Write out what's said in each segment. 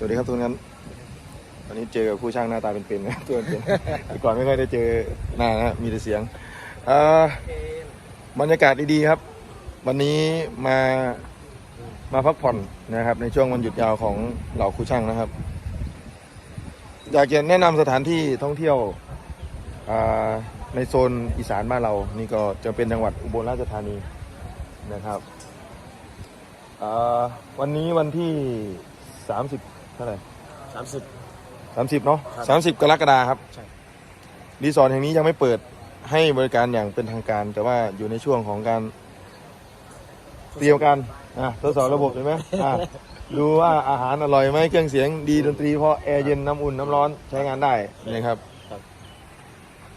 สวัสดีครับทุกท่านวันนี้เจอกับผู้ช่างหน้าตาเป็นๆนะตัวเป็นแต่ก่อนไม่ค่อยได้เจอหน้านะมีแต่เสียงเอ่อบรรยากาศดีๆครับ วันนี้มามาพักผ่อนนะครับ ในช่วงวันหยุดยาวของเหล่าครูช่างนะครับอยากจะแนะนำสถานที่ท่องเที่ยวในโซนอีสานบ้านเรา นี่ก็จะเป็นจังหวัดอุบลราชธานีนะครับวันนี้วันที่ 30 ท่าไหร่สามสิบ สามสิบเนาะครับ สามสิบกรกฎาครับ ใช่ รีสอร์ทแห่งนี้ยังไม่เปิดให้บริการอย่างเป็นทางการ แต่ว่าอยู่ในช่วงของการเตรียมการอะทดสอบระบบเห็นไหมอะดูว่าอาหารอร่อยไหมเครื่องเสียงดีดนตรีเพราะแอร์เย็นน้ำอุ่นน้ำร้อนใช้งานได้นะครับ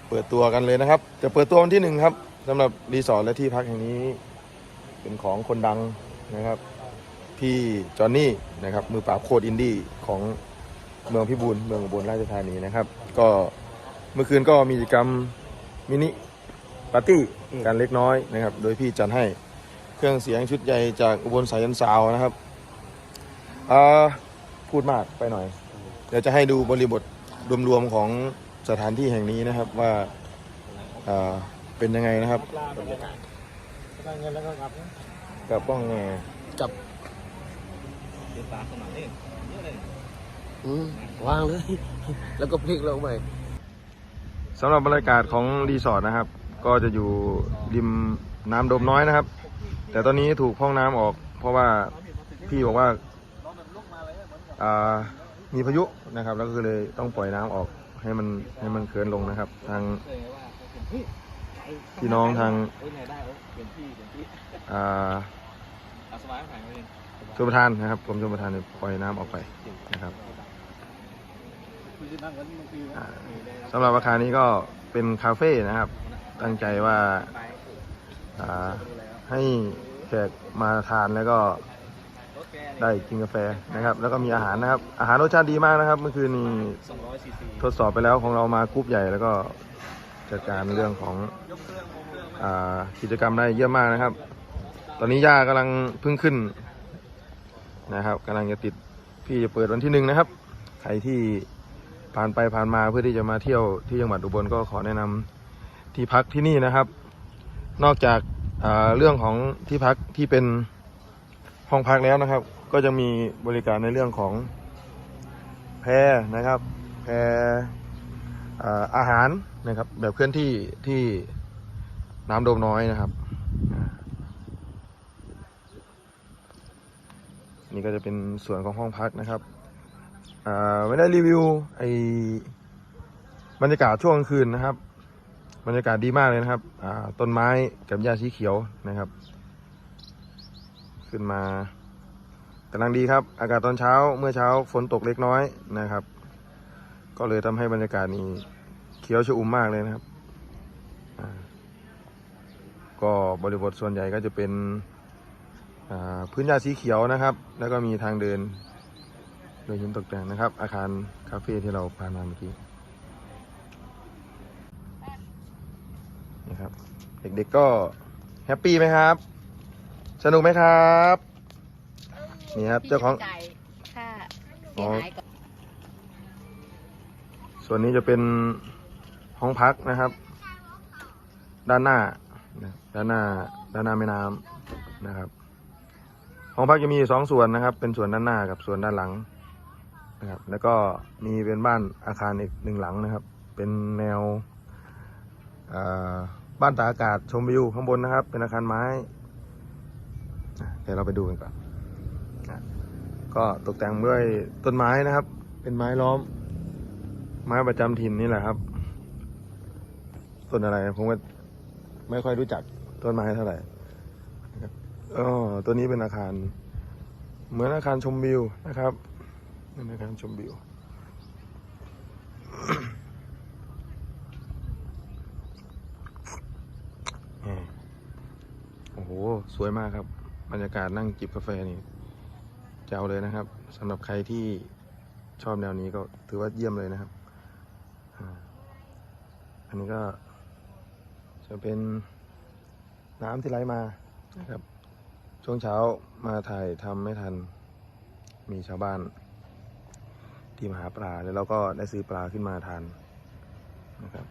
เปิดตัวกันเลยนะครับ จะเปิดตัววันที่หนึ่งครับสำหรับรีสอร์ทและที่พักแห่งนี้ เป็นของคนดังนะครับ พี่จอห์นนี่นะครับมือปราบโคดอินดี้ของเมืองพิบูลเมืองอุบลราชธานีนะครับ ก็เมื่อคืนก็มีกิจกรรมมินิปาร์ตี้กันเล็กน้อยนะครับ โดยพี่จัดให้เครื่องเสียงชุดใหญ่จากอุบลสายันสาวนะครับอ่าพูดมากไปหน่อย เดี๋ยวจะให้ดูบริบทรวมๆของสถานที่แห่งนี้นะครับว่าอ่าเป็นยังไงนะครับบรรยากา ศได้เงินแล้วก็กลับกับป้องแงจับอืมวางเลย แล้วก็พลิกลงไปสำหรับบรรยากาศของรีสอร์ทนะครับ ก็จะอยู่ริมน้ำโดมน้อยนะครับ แต่ตอนนี้ถูกพ้องน้ำออก เพราะว่าพี่บอกว่าอ่ามีพายุนะครับ แล้วก็เลยต้องปล่อยน้ำออกให้มันให้มันเขินลงนะครับ ทางพี่น้องทางอ่า ชมประทานนะครับกรมชมประทานเนี่ยปล่อยน้ำออกไปนะครับอ่าสำหรับอาคารนี้ก็เป็นคาเฟ่นะครับ ตั้งใจว่าอ่าให้แขกมาทานแล้วก็ได้กินกาแฟนะครับ แล้วก็มีอาหารนะครับ อาหารรสชาติดีมากนะครับ เมื่อคืนนี้ทดสอบไปแล้วของเรามากรุ๊ปใหญ่แล้วก็จัดการเรื่องของอากิจกรรมได้เยี่ยมมากนะครับ ตอนนี้ย่ากำลังเพิ่งขึ้น นะครับกำลังจะติดพี่จะเปิดวันที่หนึ่งนะครับ ใครที่ผ่านไปผ่านมาเพื่อที่จะมาเที่ยวที่จังหวัดอุบลก็ขอแนะนำที่พักที่นี่นะครับ นอกจากาเรื่องของที่พักที่เป็นห้องพักแล้วนะครับ ก็จะมีบริการในเรื่องของแพรนะครับ แพรอาอาหารนะครับ แบบเคลื่อนที่ที่น้ำโดมน้อยนะครับ นี่ก็จะเป็นส่วนของห้องพักนะครับอ่าไม่ได้รีวิวไอ้บรรยากาศช่วงกลางคืนนะครับ บรรยากาศดีมากเลยนะครับอ่าต้นไม้กับหญ้าสีเขียวนะครับ ขึ้นมากำลังดีครับ อากาศตอนเช้าเมื่อเช้าฝนตกเล็กน้อยนะครับ ก็เลยทำให้บรรยากาศนี้เขียวชอุ่มมากเลยนะครับอ่าก็บริบทส่วนใหญ่ก็จะเป็น พื้นหญ้าสีเขียวนะครับ แล้วก็มีทางเดินโดยหินตกแต่งนะครับ อาคารคาเฟ่ที่เราผ่านมาเมื่อกี้นะครับ เด็กๆก็แฮปปี้ไหมครับ สนุกไหมครับ นี่ครับ เจ้าของพี่จะจ่ายค่าอ๋เสีอยหายก่อนส่วนนี้จะเป็นห้องพักนะครับ ด้านหน้านะด้านหน้า ด้านหน้าแม่น้ำนะครับห้ องพักจะมีสองส่วนนะครับ เป็นส่วนด้านหน้ากับส่วนด้านหลังนะครับ แล้วก็มีเป็นบ้านอาคารอีกหนึ่งหลังนะครับ เป็นแนวบ้านตากอากาศชมวิวข้างบนนะครับ เป็นอาคารไม้เดี๋ยวเราไปดูกันก่อนก็ตกแต่งด้วยต้นไม้นะครับ เป็นไม้ล้อม ไม้ประจำถิ่นนี่แหละครับ ต้นอะไรผมก็ไม่ค่อยรู้จักต้นไม้เท่าไหร่ อ๋อตัวนี้เป็นอาคาร เหมือนอาคารชมวิวนะครับเป็นอาคารชมวิว โอ้โห สวยมากครับ บรรยากาศนั่งจิบกาแฟนี่แจ๋วเลยนะครับสำหรับใครที่ชอบแนวนี้ก็ถือว่าเยี่ยมเลยนะครับ อันนี้ก็จะเป็นน้ำที่ไหลมานะครับ ช่วงเช้ามาถ่ายทำไม่ทัน มีชาวบ้าน ที่มาหาปลาแล้วเราก็ได้ซื้อปลาขึ้นมาทานนะครับ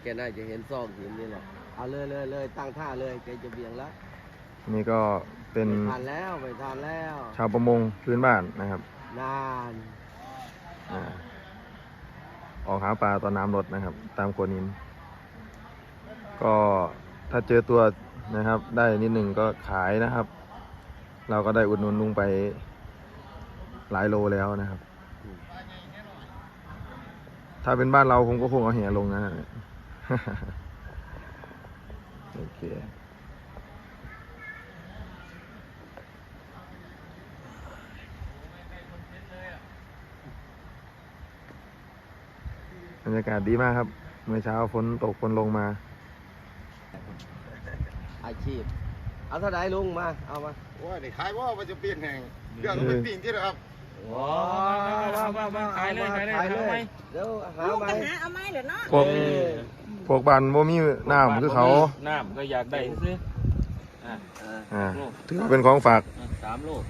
แกน่าจะเห็นซอกหินนี่แหละเอาเลยเลยเลยตั้งท่าเลยแกจะเบี่ยงแล้วนี่ก็เป็นไม่ทานแล้วไม่ทานแล้ว ชาวประมงพื้นบ้านนะครับ นานอา ออกหาปลาตอนน้ำลดนะครับ ตามโขวนิน ก็ถ้าเจอตัวนะครับ ได้นิดหนึ่งก็ขายนะครับ เราก็ได้อุดหนุนลุงไปหลายโลแล้วนะครับ ถ้าเป็นบ้านเราผมก็คงเอาแหลงนะโอเค บรรยากาศดีมากครับ เมื่อเช้าฝนตกฝนลงมา อาชีพ เอาเท่าไหร่ลุงมา เอามาว่าได้ขายว่ามันจะเปลี่ยนแห่งเครื่องก็เป็นปิ้งที่นะครับโอ้มามามาขายเลยขายเลยขายเลเอาไหมยเดี๋ยวหาลูกไหมกันหาเอาไหมเหรอเนาะพวกพวกบ้านบ่มีน้ำคือเขาน้ำก็อยากได้ซื้ออะเอออ่าถือว่าเป็นของฝากสามลูก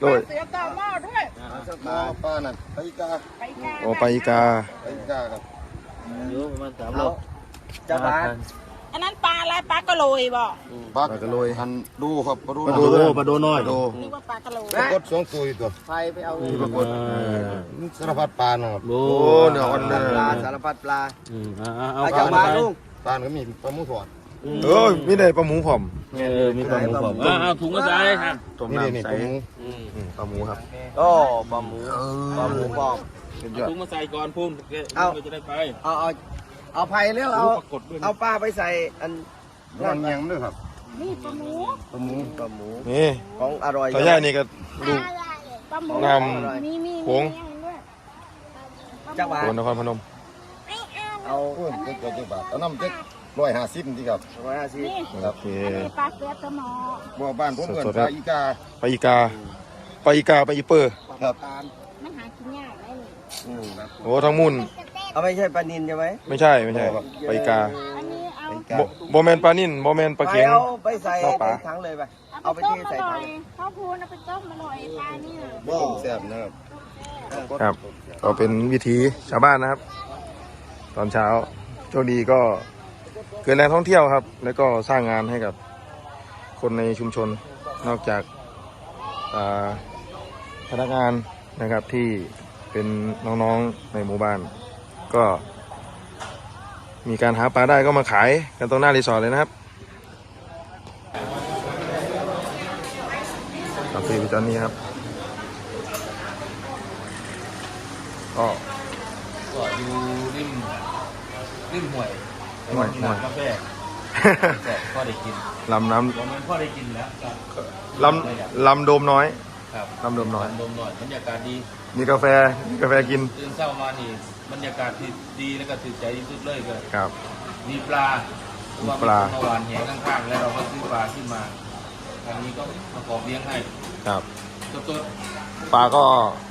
ได้ปลาเสือต่อหม้อด้วยอะเอาสักหม้อป้านั่นไปอีกาไปกาโอไปอีกาไปอีกาครับอยู่ประมาณสามเอาลูกจะมาอันนั้นปลาอะไรปลากระโหลยบ่บักปลากระโลยหันดูครับปลาดูปลาดูด้วยปลาดูน้อยดูนึกว่าปลากระโหลยปลากดสองตัวอยู่ตัวไฟไปเอาปลากดสารพัดปลานะครับโอ้โอ้เนื้ออ่อนปเนื้ลาอสารพัดปลาอืมอะอะเอาเอาไปจะมาลุงปลาก็มีปลาหมูทอดเออมีได้ปลาหมูผอม เออมีความหมูผมอะเอาถุงกระจายครับต้มนี่นี่น้ำใสปลาหมูอืมอืมปลาหมูครับโอ้ปลาหมูปลาหมูปอกเป็นยเอาอดถุงมาใส่ก่อนพุ่นเดี๋ยวเอาจะได้ไปเอาเอาเอาไผ่เร็วเอาปรากฏด้วยนะเอาปลาไปใส่อันมันยังด้วยครับนี่ปลาหมูปลาหมูปลาหมูนี่ของอร่อยต่อย่านี่ก็ลูกปลาหมูน้มีมีผงมีด้วยจักหวาโคนนครพนมไม่เอาเอาโอ้ยเจ็ดเจ็ดบาทเอาน้ำเจ็ด ร้อยห้าสิบที่ครับร้อยห้าสิบนี่โอเค อันนี้ปลาเสือสมอบ่บ้านผมเงินสดๆปครัลาบอีกาไปอีกาไปอีกาไปอีเปอร์ครับมันหากินยากได้เลยอืมโอ้ทั้งมุ่นเอาไม่ใช่ปลานินใช่ไหมไม่ใช่ไม่ใช่ไปอีกาอันนี้เอาอีกาบ่บ่แมนปลานิ่นบ่แมนปลาเข็ง เอาไปใส่เอาปลา ในถังเลยไปเอาไปต้มเทอใส่ร่อถัยงพ่อพูนเอาไปต้มอร่อยปลานี่น่ะบ่แซ่บนะครับครับก็เป็นวิถีชาวบ้านนะครับ ตอนเช้าโชคดีก็ เกิดแรงท่องเที่ยวครับ แล้วก็สร้างงานให้กับคนในชุมชนนอกจากพนักงานนะครับที่เป็นน้องๆในหมู่บ้าน ก็ มีการหาปลาได้ก็มาขายกันตรงหน้ารีสอร์ทเลยนะครับคาเฟ่พิจอนนี้ครับก็ก็อยู่ริมริมห่วย ห่วยห่วยกาแฟแต่พ่อได้กินลำน้วันนั้นพ่อได้กินแล้วก็ำลำลำโดมน้อย ครับลำโดมน้อย ลำดมหน่อยบรรยากาศดีมีกาแฟมีกาแฟกินตื่นเช้ามานี่บรรยากาศที่ดีแล้วก็ตื่นใจที่สุดเลยก็ครับ มีปลาเพระว่ปลา เมื่อวานแหข้างๆแล้วเราก็ซื้อปลาขึ้นมาทางนี้ก็มาขอเลี้ยงให้ครับ สดปลาก็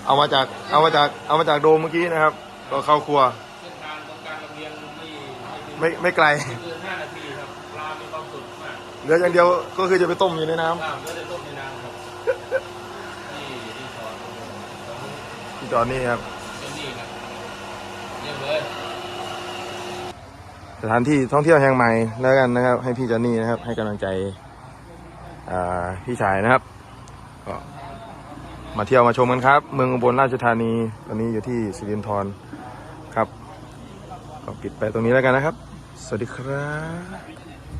เอามาจากเอามาจากเอามาจากโดมเมื่อกี้นะครับ ก็เข้าครัว ไม่ไม่ถึงไม่ไม่ไกลไม่เกินห้านาทีครับปลามีความสดมากเหลืออย่างเดียวก็คือจะไปต้มอยู่ในน้ำข้าวก็จะต้มในน้ำครับนี่รีสอร์ทของที่จอดนี่ครับเจ้านี่ครับเยี่ยมเลยสถานที่ท่องเที่ยวแห่งใหม่แล้วกันนะครับ ให้พี่จอนนี่นะครับ ให้กำลังใจอ่าพี่ชายนะครับก็มาเที่ยวมาชมกันครับ เมืองอุบลราชธานีตอนนี้อยู่ที่สิรินธรครับก็ปิดไปตรงนี้แล้วกันนะครับ สวัสดีครับ